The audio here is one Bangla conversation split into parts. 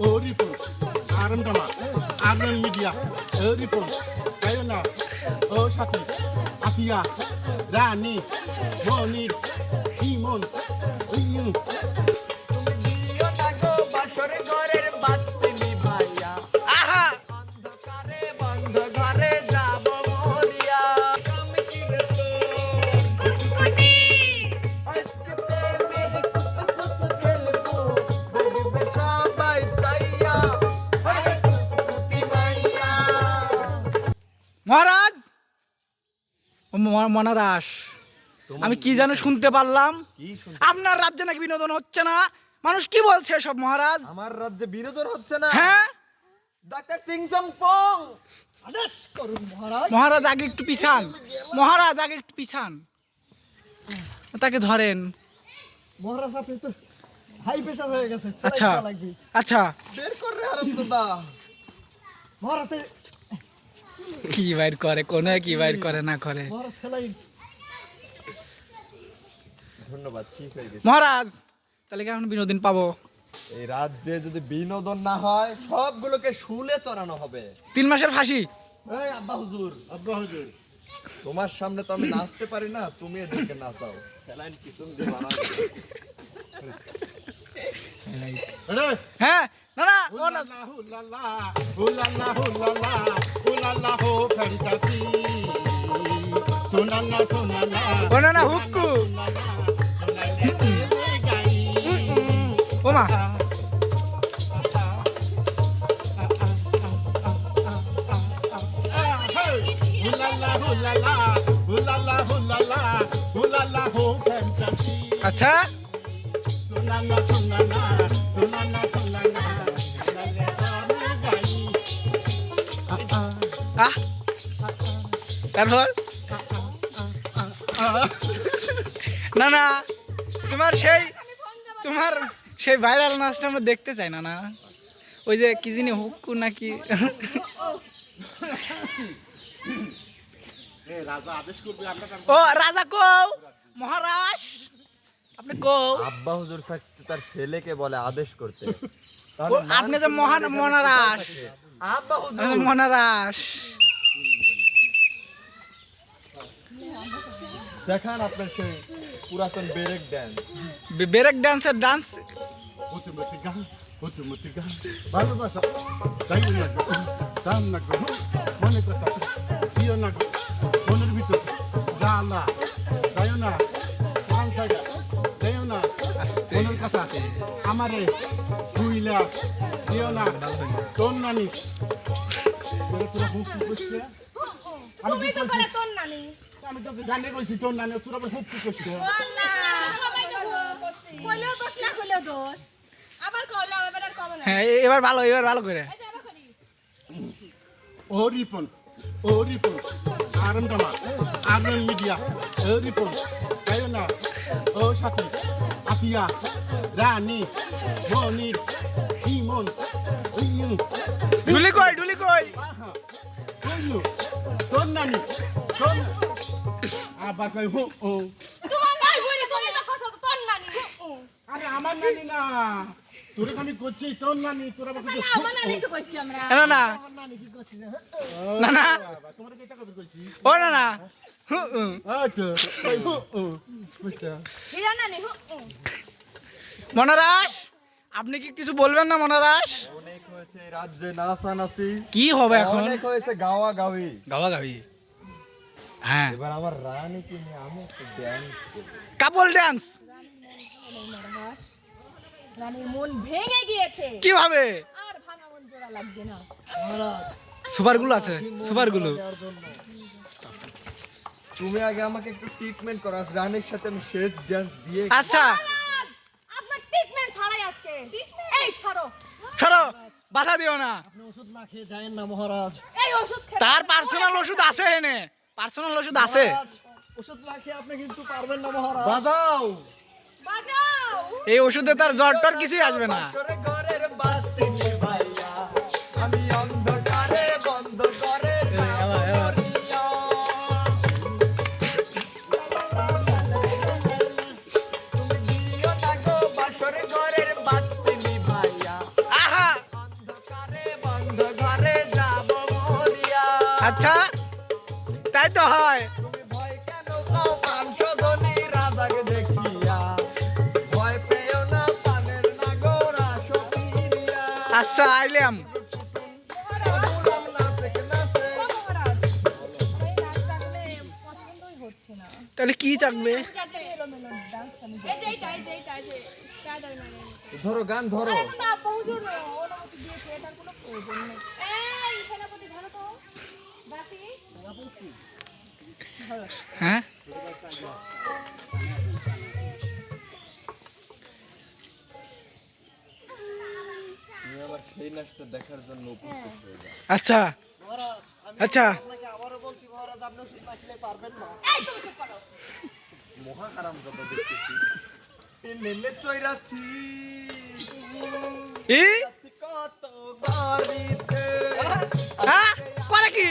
ও রিপন আরম জামা আরম মিডিয়া ও রিপন কায়না ও সাথী আতিয়া মহারাজ! মনারাস আমি কি যেন শুনতে পারলাম? আপনার রাজ্যে নাকি বিনোদন হচ্ছে না? মানুষ কি বলছে সব মহারাজ? আমার রাজ্যে বিনোদন হচ্ছে না। হ্যাঁ? ডাক্তার সিং সং পং। আদেশ করুন মহারাজ। মহারাজ আগে একটু পিছান। মহারাজ আগে একটু পিছান। তাকে ধরেন। মহারাজ আপনি তো হাই প্রেশার হয়ে গেছে আচ্ছা। আচ্ছা। বের কর রে আরাম দাদা মহারাজ কি বাইর করে কোনে কি বাইর করে না করে। মহারাজ ধন্যবাদ ঠিক গেছে। মহারাজ তাহলে কি এখন বিনোদন পাবো? এই রাজ্যে যদি বিনোদন না হয় সবগুলোকে শুলে চড়ানো হবে। তিন মাসের ফাঁসি। এই আব্বা হুজুর। আব্বা হুজুর। তোমার সামনে তো আমি নাচতে পারি না তুমি এদেরকে নাচাও। স্যালাইন পিছন দিয়ে বানাও হ্যাঁ না না ও না হুলালা হুলালা হুলালা হুলালা হুলালা হো ফ্যান্টাসি সোনানা সোনানা না না হুক্কু গাই ও মা হুলালা হুলালা হুলালা হুলালা হুলালা হো ফ্যান্টাসি আচ্ছা তারপর না না তোমার সেই তোমার সেই ভাইরাল নাচটা আমরা দেখতে চাই না না? ওই যে কি জানি হুক্কু নাকি? ও রাজা কও মহারাজ! আপনি কও আব্বা হুজুর থাকতে তার ছেলেকে বলে আদেশ করতে। আপনি যে মহান মনারাস আব্বা হুজুর। মনারাস দেখান আপনার সেই পুরাতন বেরেক ড্যান্স বেরেক ডান্সের ডান্স অতিমতি গান অতিমতি গান। ভালোবাসা তাই না দাম না গো মনে কথা দিও না গো। মনের ভিতর জ্বালা তাই না। কান সাইডা তাই না। মনের কথা আমারে শুইলা দিও না। তোর নানি। তোরা তোরা হুক হুক করছে তুমি তো করে তোর নানি আমি তোকে গানে কইছি তোর নানি তোরা আবার হুক হুক করছে সবাই কইলেও দোষ না কইলেও দোষ। আবার কইলাম এবার আর কব না। হ্যাঁ এবার ভালো এবার ভালো করে। ও রিপন ও রিপন আরম মিডিয়া ও রিপন কায়না ও সাথী আতিয়া রানী মনির ইমন ইয়ুন ডুলি কই ডুলি কই? তোর নানি তোর আবার কই হো ও তোমার নাই বইরে তুমি তো কইছো তোর নানি ও আরে আমার নানি না। তোরে আমি করছি তোর নানি তোরা আমার নানি তো কইছি আমরা। না না। না না। তোমার কি টাকা কইছি? ও না না। হু, হু। আচ্ছা কই হো ও বুঝছা হীরা নানি হু ও মনারাস আপনি কি কিছু বলবেন না মনারাস অনেক হয়েছে এই রাজ্যে নাচানাচি। কি হবে এখন? অনেক হয়েছে গাওয়া গাওয়ি। গাওয়া গাবি হ্যাঁ। এবার আমার রানীকে নিয়ে? আমি একটা ড্যান্স কাপল ডান্স রানীর মন ভেঙে গিয়েছে। কীভাবে? আর ভাঙা মন জোড়া লাগবে না। সুপারগুলো আছে সুপারগুলো। তুমি আগে আমাকে একটু ট্রিটমেন্ট করো আজ রানীর সাথে আমি শেষ ড্যান্স দিয়ে আচ্ছা। আপনার ট্রিটমেন্ট ছাড়াই আজকে। এই সরো। সরো বাধা দিও না। আপনি ওষুধ না খেয়ে যায়েন না মহারাজ। এই ওষুধ তার পার্সোনাল ওষুধ আছে এনে। পার্সোনাল ওষুধ আছে। ওষুধ রাখি আপনি কিন্তু পারবেন না মহারাজ। বাজাও। বাজাও। এই ওষুধে তার জ্বর টর কিছুই আসবে না। হচ্ছে না তাহলে কি চাকবে ধরো গান ধরো। এখন সেই নাচটা দেখার জন্য উপস্থিত হয়ে। যাও আচ্ছা। আচ্ছা। আবারও বলছি মহারাজ আপনি ওষুধ না পারবেন না। মহা আরাম দাদা দেখতেছি। লেলে চৈরাছি কত বাড়িতে হ্যাঁ? করে কি?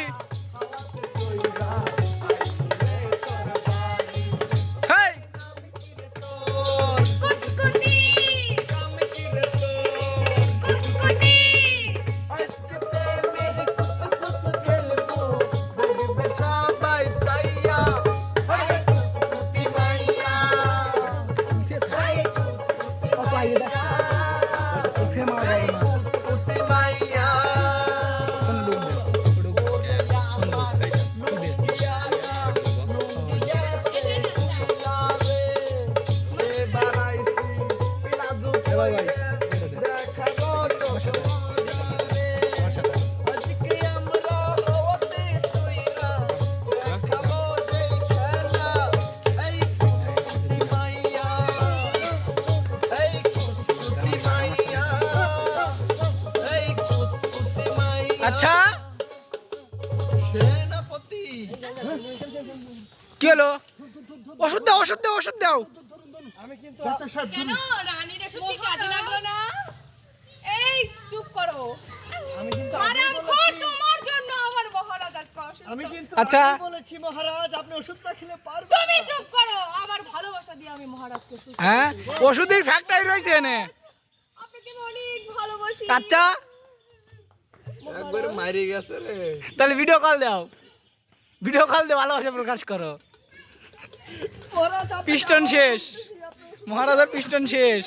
ওষুধ দাও ওষুধ দাও ওষুধ দাও। আমি কিন্তু কেন? রানীর এসব কি কাজে লাগল না? এই চুপ করো। আমি কিন্তু আরাম কর তোমার জন্য আমার মহারাজ অসুস্থ। আমি কিন্তু আচ্ছা। বলেছি মহারাজ আপনি ওষুধ না খেলে পারবেন তুমি চুপ করো। আমার ভালোবাসা দিয়ে আমি মহারাজকে সুস্থ হ্যাঁ? ওষুধের ফ্যাক্টরি রয়েছে এনে। আপনাকে অনেক ভালোবাসি? আচ্ছা একবার মারি গেছে রে। তাহলে ভিডিও কল দাও। ভিডিও কল দিয়ে ভালোবাসা প্রকাশ করো। পিস্টন শেষ। মহারাজার পিস্টন শেষ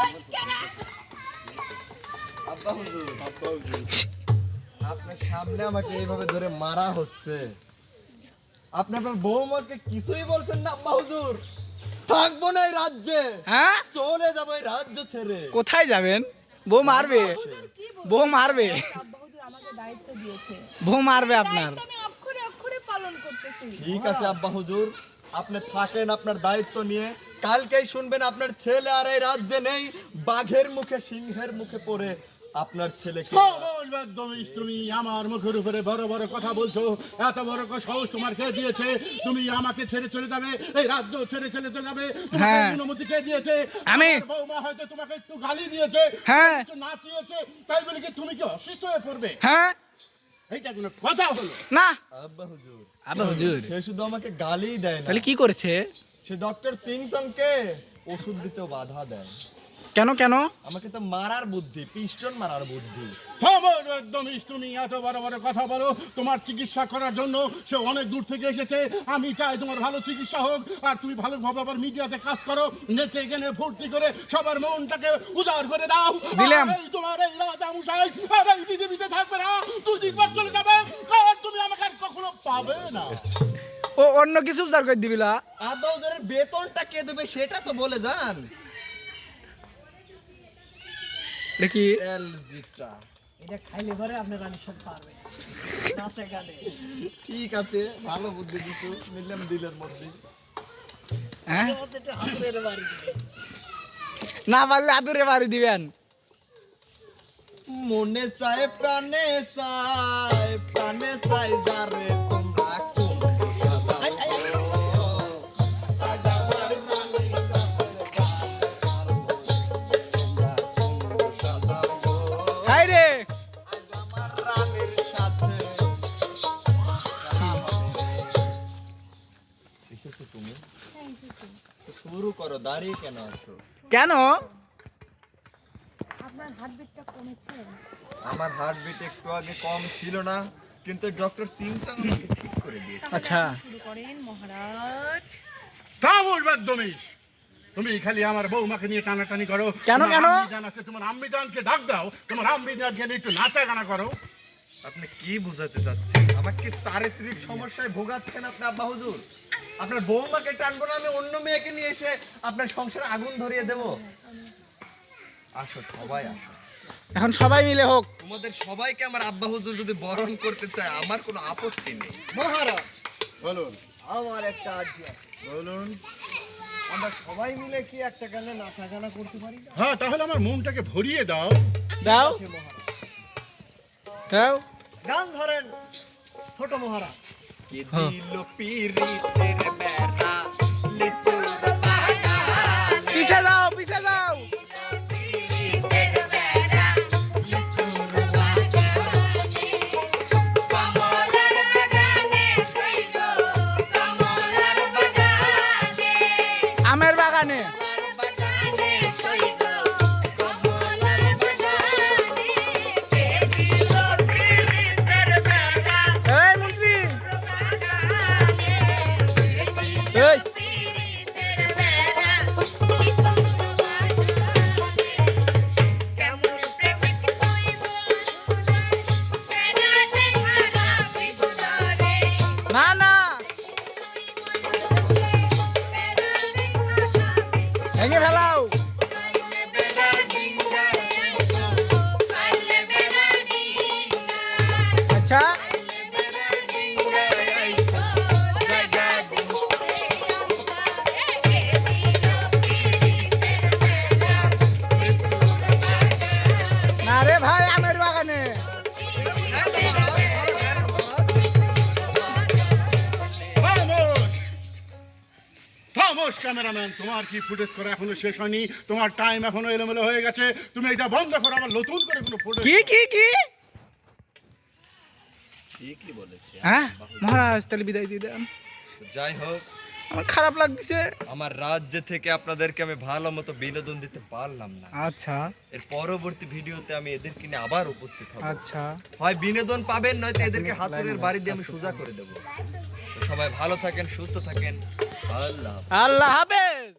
ওই, কেন? আব্বা হুজুর আব্বা হুজুর আপনার সামনে আমাকে এইভাবে ধরে মারা হচ্ছে। আপনি আপনার বৌমাকে কিছুই বলছেন না আব্বা হুজুর। থাকব না এই রাজ্যে। হ্যাঁ? চলে যাব এই রাজ্য ছেড়ে। কোথায় যাবেন? বউ মারবে। কি বউ মারবে। আব্বা হুজুর আমাকে দায়িত্ব দিয়েছে। বউ মারবে আপনার দায়িত্ব আমি অক্ষরে অক্ষরে পালন করতেছি। ঠিক আছে আব্বা হুজুর। আপনি থাকেন আপনার দায়িত্ব নিয়ে। কালকেই শুনবেন আপনার ছেলে আর এই রাজ্যে নেই। বাঘের মুখে সিংহের মুখে পড়ে আপনার একদমই তুমি আমার মুখের উপরে বড় বড় কথা বলছো। এত বড় সাহস তোমার কে দিয়েছে? তুমি আমাকে ছেড়ে চলে যাবে? এই রাজ্য ছেড়ে চলে চলে যাবে? হ্যাঁ। অনুমতি কে দিয়েছে? আমি। বৌমা হয়তো তোমাকে একটু গালি দিয়েছে। হ্যাঁ। নাচিয়েছে। তাই বলে কি তুমি কি অসুস্থ হয়ে পড়বে? হ্যাঁ। এইটা কোনো কথা হলো না। আব্বা হুজুর। আবার হুজুর। সে শুধু আমাকে গালি দেয় না। তাহলে কি করেছে? সে ডক্টর সিংসংকে ওষুধ দিতে বাধা দেয়। কেন কেন? আমাকে তো মারার বুদ্ধি পিস্টন মারার বুদ্ধি। একদম তুমি এত বড় বড় কথা বলো। তোমার চিকিৎসা করার জন্য সে অনেক দূর থেকে এসেছে। আমি চাই তোমার ভালো চিকিৎসা হোক আর তুমি ভালোভাবে আবার মিডিয়াতে কাজ করো নেচে গেনে ফুর্তি করে সবার মনটাকে উজাড় করে দাও। দিলাম। তোমার এই রাজা মশাই আর এই পৃথিবীতে থাকবে না। দুই দিন পর চলে যাবে। আর তুমি আমাকে আর কখনো পাবে না। ও অন্য কিছু উদ্ধার করে দিবিলা আব্বা হুজুরের বেতনটা কে দেবে সেটা তো বলে যান। দেখি এলজিটা এটা খাইলে পরে আপনি রানীর সাথে পারবেন নাচে গানে। ঠিক আছে ভালো বুদ্ধি দিছো নিলাম দিলের মধ্যে। হ্যাঁ? না পারলে আদুরে বাড়ি দিবেন। মনে চায় প্রাণে চায় প্রাণে চায় যারে তোমরা শুরু করো দাঁড়িয়ে কেন আছো? কেন? আপনার হার্টবিটটা কমেছে? আমার হার্টবিট একটু আগে কম ছিল না কিন্তু ডক্টর সিংচাং আমাকে ঠিক করে দিয়েছে। আচ্ছা। শুরু করেন মহারাজ। তা বলবার তুমি খালি আমার বৌমাকে নিয়ে টানাটানি করো। কেন, তোমার কেন? আছে তোমার আম্মিজানকে ডাক দাও। তোমার আম্মিজানকে নিয়ে একটু নাচা গানা করো। আপনি কি বুঝাতে চাচ্ছেন? আমাকে কি চারিত্রিক সমস্যায় ভোগাচ্ছেন আপনি আব্বা হুজুর। আপনার বৌমাকে টানবো না আমি অন্য মেয়েকে নিয়ে এসে আপনার সংসারে আগুন ধরিয়ে দেব। আসো সবাই আসো। এখন সবাই মিলে হোক। তোমাদের সবাইকে আমার আব্বা হুজুর যদি বরণ করতে চায় আমার কোনো আপত্তি নেই। মহারাজ! বলুন। আমার একটা আর্জি আছে। বলুন। আমরা সবাই মিলে কি একটা গানে নাচা গানা করতে পারি? না হ্যাঁ তাহলে আমার মনটাকে ভরিয়ে দাও। দাও। মহারাজ। দাও গান ধরেন ছোট মহারাজ। কি দিল পিরিতের বেড়া লিচুর ক্যামেরাম্যান তোমার কি ফুটেজ করা এখনও শেষ হয়নি? তোমার টাইম এখনও এলোমেলো হয়ে গেছে। তুমি এটা বন্ধ করো আবার নতুন করে কোনো ফুটেজ কি কি কি? ঠিকই বলেছে? হ্যাঁ? মহারাজ তাহলে বিদায় দিয়ে দেন। যাই হোক। আমার খারাপ লাগছে। আমার রাজ্য থেকে আপনাদেরকে আমি ভালো মতো বিনোদন দিতে পারলাম না। আচ্ছা। এর পরবর্তী ভিডিওতে আমি এদেরকে নিয়ে আবার উপস্থিত হব। আচ্ছা। হয় বিনোদন পাবেন নয়তো এদেরকে হাতুড়ের বাড়ি দিয়ে আমি সোজা করে দেবো। সবাই ভালো থাকেন সুস্থ থাকেন। আল্লাহ হাফেজ।